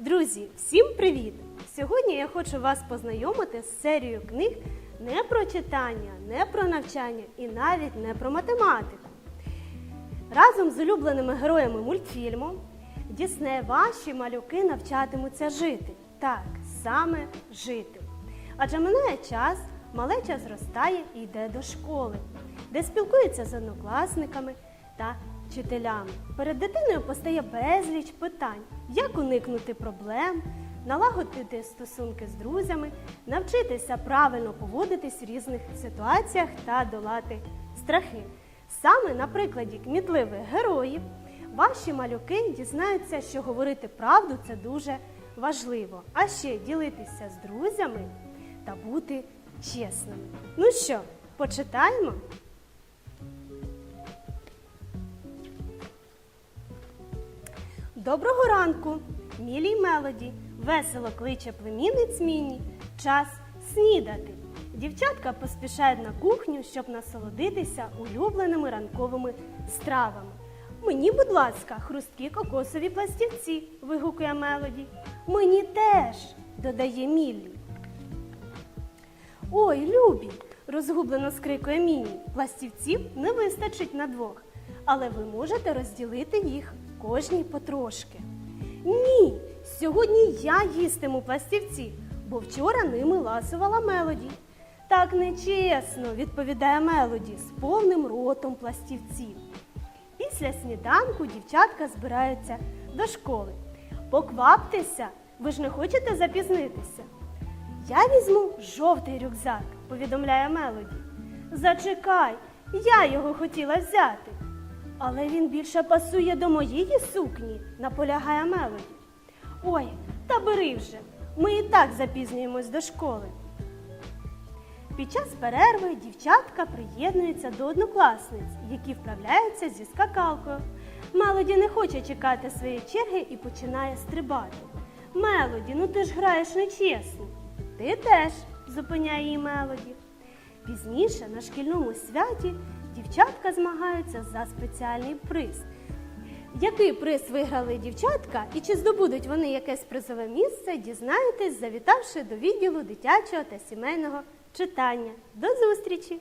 Друзі, всім привіт! Сьогодні я хочу вас познайомити з серією книг не про читання, не про навчання і навіть не про математику. Разом з улюбленими героями мультфільму Дісней ваші малюки навчатимуться жити. Так, саме жити. Адже минає час, малеча зростає і йде до школи, де спілкується з однокласниками та вчителями. Перед дитиною постає безліч питань, як уникнути проблем, налагодити стосунки з друзями, навчитися правильно поводитись в різних ситуаціях та долати страхи. Саме на прикладі кмітливих героїв ваші малюки дізнаються, що говорити правду це дуже важливо, а ще ділитися з друзями та бути чесними. Ну що, почитаємо? Доброго ранку, мілій мелоді, весело кличе племінниць Міні. Час снідати. Дівчатка поспішають на кухню, щоб насолодитися улюбленими ранковими стравами. Мені, будь ласка, хрусткі кокосові пластівці, вигукує Мелоді. Мені теж, додає Міллі. Ой, Любі, розгублено скрикує Міні. Пластівців не вистачить на двох, але ви можете розділити їх кожній потрошки. Ні, сьогодні я їстиму пластівці, бо вчора ними ласувала Мелоді. Так нечесно, відповідає Мелоді з повним ротом пластівців. Після сніданку дівчатка збираються до школи. Покваптеся, ви ж не хочете запізнитися. Я візьму жовтий рюкзак, повідомляє Мелоді. Зачекай, я його хотіла взяти. Але він більше пасує до моєї сукні, наполягає Мелоді. Ой, та бери вже. Ми і так запізнюємось до школи. Під час перерви дівчатка приєднується до однокласниць, які вправляються зі скакалкою. Мелоді не хоче чекати своєї черги і починає стрибати. Мелоді, ну ти ж граєш нечесно. Ти теж, зупиняє її Мелоді. Пізніше на шкільному святі дівчатка змагаються за спеціальний приз. Який приз виграли дівчатка і чи здобудуть вони якесь призове місце, дізнаєтесь, завітавши до відділу дитячого та сімейного читання. До зустрічі!